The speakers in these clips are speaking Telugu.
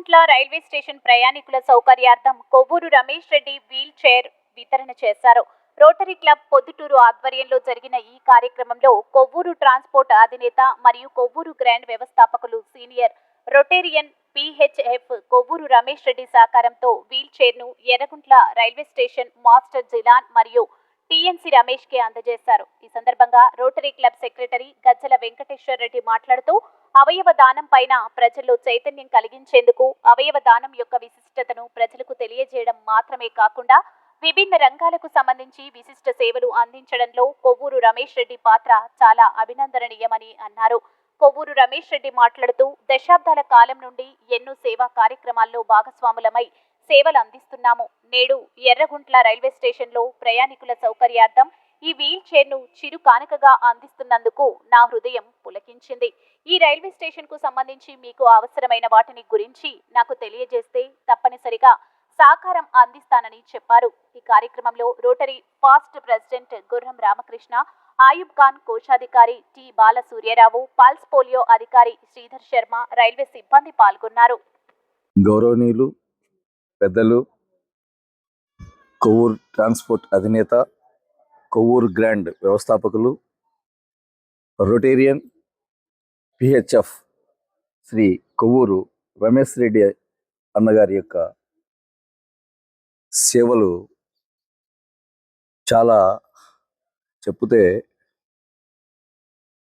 ఎర్రగుంట్ల రైల్వే స్టేషన్ ప్రయాణికుల సౌకర్యార్థం కొవ్వూరు రమేష్ రెడ్డి వీల్ చైర్ వితరణ చేశారు. రోటరీ క్లబ్ పొద్దుటూరు ఆధ్వర్యంలో జరిగిన ఈ కార్యక్రమంలో కొవ్వూరు ట్రాన్స్పోర్ట్ అధినేత మరియు కొవ్వూరు గ్రాండ్ వ్యవస్థాపకులు senior Rotarian PHF Kovvur Ramesh Reddy సహకారంతో wheel చైర్ను Erraguntla railway station master Jilan మరియు టీఎన్సీ రమేష్కి అందజేశారు. ఈ సందర్భంగా Rotary club secretary Gajjala Venkateswara Reddy మాట్లాడుతూ అవయవ దానం పైన ప్రజల్లో చైతన్యం కలిగించేందుకు అవయవ దానం యొక్క విశిష్టతను ప్రజలకు తెలియజేయడం మాత్రమే కాకుండా విభిన్న రంగాలకు సంబంధించి విశిష్ట సేవలు అందించడంలో కొవ్వూరు రమేష్ రెడ్డి పాత్ర చాలా అభినందనీయమని అన్నారు. కొవ్వూరు రమేష్ రెడ్డి మాట్లాడుతూ దశాబ్దాల కాలం నుండి ఎన్నో సేవా కార్యక్రమాల్లో భాగస్వాములమై సేవలు అందిస్తున్నాము. నేడు ఎర్రగుంట్ల రైల్వే స్టేషన్లో ప్రయాణికుల సౌకర్యార్థం ఈ వీల్ చైర్ను చిరు కానుకగా అందిస్తున్నందుకు నా హృదయం పులకించింది. ఈ రైల్వే స్టేషన్కు సంబంధించి మీకు అవసరమైన వాటిని గురించి నాకు తెలియజేస్తే తప్పనిసరిగా సహకారం అందిస్తానని చెప్పారు. ఈ కార్యక్రమంలో రోటరీ ఫాస్ట్ ప్రెసిడెంట్ గుర్రం రామకృష్ణ ఆయుబ్ ఖాన్ కోశాధికారి టి బాలసూర్యరావు పల్స్ పోలియో అధికారి శ్రీధర్ శర్మ రైల్వే సిబ్బంది పాల్గొన్నారు. గౌరవనీయులు పెద్దలు కొవ్వూరు ట్రాన్స్పోర్ట్ అధినేత కొవ్వూరు గ్రాండ్ వ్యవస్థాపకులు రొటేరియన్ పిహెచ్ఎఫ్ శ్రీ కొవ్వూరు రమేష్ రెడ్డి అన్నగారి యొక్క సేవలు చాలా చెప్తే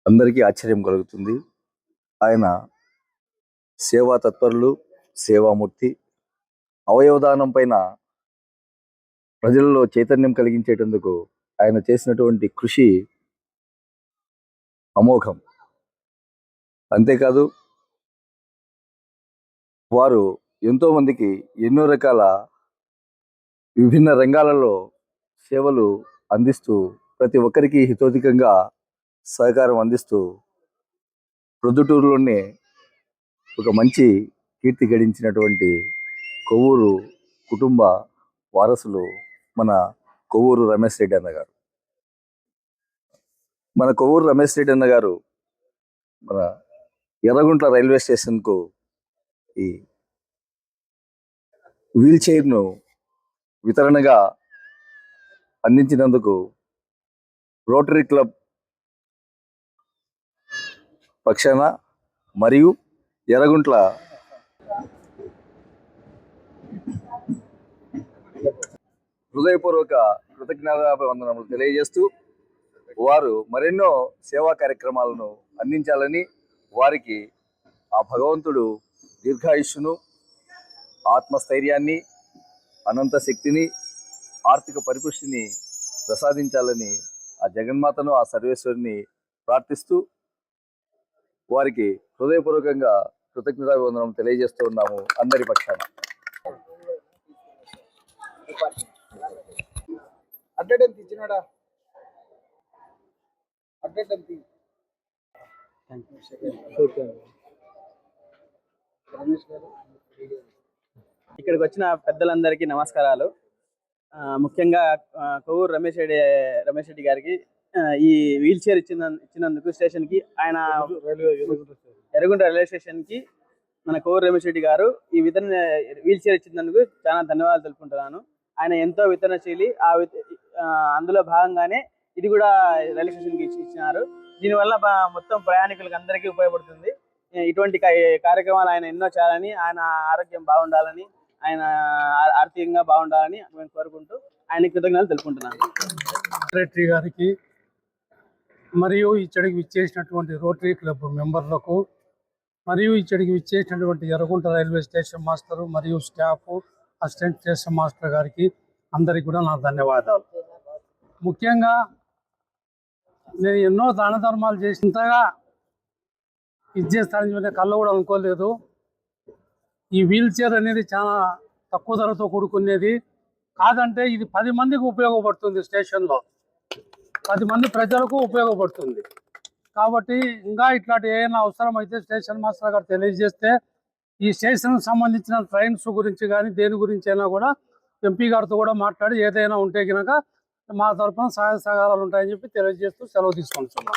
అందరికీ ఆశ్చర్యం కలుగుతుంది. ఆయన సేవా తత్పరులు సేవామూర్తి అవయవదానం పైన ప్రజల్లో చైతన్యం కలిగించేటందుకు ఆయన చేసినటువంటి కృషి అమోఘం. అంతేకాదు వారు ఎంతోమందికి ఎన్నో రకాల విభిన్న రంగాలలో సేవలు అందిస్తూ ప్రతి ఒక్కరికి హితోధికంగా సహకారం అందిస్తూ ప్రొద్దుటూరులోనే ఒక మంచి కీర్తి గడించినటువంటి కొవ్వూరు కుటుంబ వారసులు మన కొవ్వూరు రమేష్ రెడ్డి అన్న గారు. మన కొవ్వూరు రమేష్ రెడ్డి అన్న గారు మన ఎర్రగుంట్ల రైల్వే స్టేషన్కు ఈ వీల్ చైర్ను వితరణగా అందించినందుకు రోటరీ క్లబ్ పక్షాన మరియు ఎర్రగుంట్ల హృదయపూర్వక కృతజ్ఞతాభివందనములు తెలియజేస్తూ వారు మరెన్నో సేవా కార్యక్రమాలను అందించాలని వారికి ఆ భగవంతుడు దీర్ఘాయుష్ను ఆత్మస్థైర్యాన్ని అనంత శక్తిని ఆర్థిక పరిపుష్టిని ప్రసాదించాలని ఆ జగన్మాతను ఆ సర్వేశ్వరిని ప్రార్థిస్తూ వారికి హృదయపూర్వకంగా కృతజ్ఞతాభివందనం తెలియజేస్తూ ఉన్నాము అందరి పక్షాన. అడ్డటం ఇచ్చినాడా అడ్డటం తీ రమేష్ గారు ఇక్కడికి వచ్చిన పెద్దలందరికీ నమస్కారాలు. ముఖ్యంగా కొవ్వూరు రమేష్ రెడ్డి రమేష్ రెడ్డి గారికి ఈ వీల్ చైర్ ఇచ్చిన ఇచ్చినందుకు స్టేషన్కి ఆయన. ఎర్రగుంట రైల్వే స్టేషన్కి మన కొవ్వూరు రమేష్ రెడ్డి గారు ఈ వితరణ వీల్ చైర్ ఇచ్చినందుకు చాలా ధన్యవాదాలు తెలుపుకుంటున్నాను. ఆయన ఎంతో వితరణశీలి ఆ విత- ఆ, అందులో భాగంగానే ఇది కూడా రైల్వే స్టేషన్కి ఇచ్చి ఇచ్చినారు. దీనివల్ల మొత్తం ప్రయాణికులకు అందరికీ ఉపయోగపడుతుంది. ఇటువంటి కార్యక్రమాలు ఆయన ఎన్నో చేయాలని ఆయన ఆరోగ్యం బాగుండాలని ఆయన ఆర్థికంగా బాగుండాలని మేము కోరుకుంటూ ఆయన కృతజ్ఞతలు తెలుపుకుంటున్నాను. సెక్రటరీ గారికి మరియు ఇచ్చడికి విచ్చేసినటువంటి రోటరీ క్లబ్ మెంబర్లకు మరియు ఇచ్చడికి విచ్చేసినటువంటి ఎర్రగుంట రైల్వే స్టేషన్ మాస్టరు మరియు స్టాఫ్ అసిస్టెంట్ స్టేషన్ మాస్టర్ గారికి అందరికీ కూడా నా ధన్యవాదాలు. ముఖ్యంగా నేను ఎన్నో దాన ధర్మాలు చేసినంతగా ఇది చేస్తానని చెప్పి కళ్ళు కూడా అనుకోలేదు ఈ వీల్ చైర్ అనేది చాలా తక్కువ ధరతో కూడుకునేది. కాదంటే ఇది పది మందికి ఉపయోగపడుతుంది స్టేషన్లో. పది మంది ప్రజలకు ఉపయోగపడుతుంది. కాబట్టి ఇంకా ఇట్లాంటి ఏమైనా అవసరం అయితే స్టేషన్ మాస్టర్ గారు తెలియజేస్తే ఈ స్టేషన్కి సంబంధించిన ట్రైన్స్ గురించి కానీ దేని గురించి అయినా కూడా ఎంపీ గారితో కూడా మాట్లాడి ఏదైనా ఉంటే కనుక మా తరఫున సహాయ సహకారాలు ఉంటాయని చెప్పి తెలియజేస్తూ సెలవు తీసుకుంటున్నాం.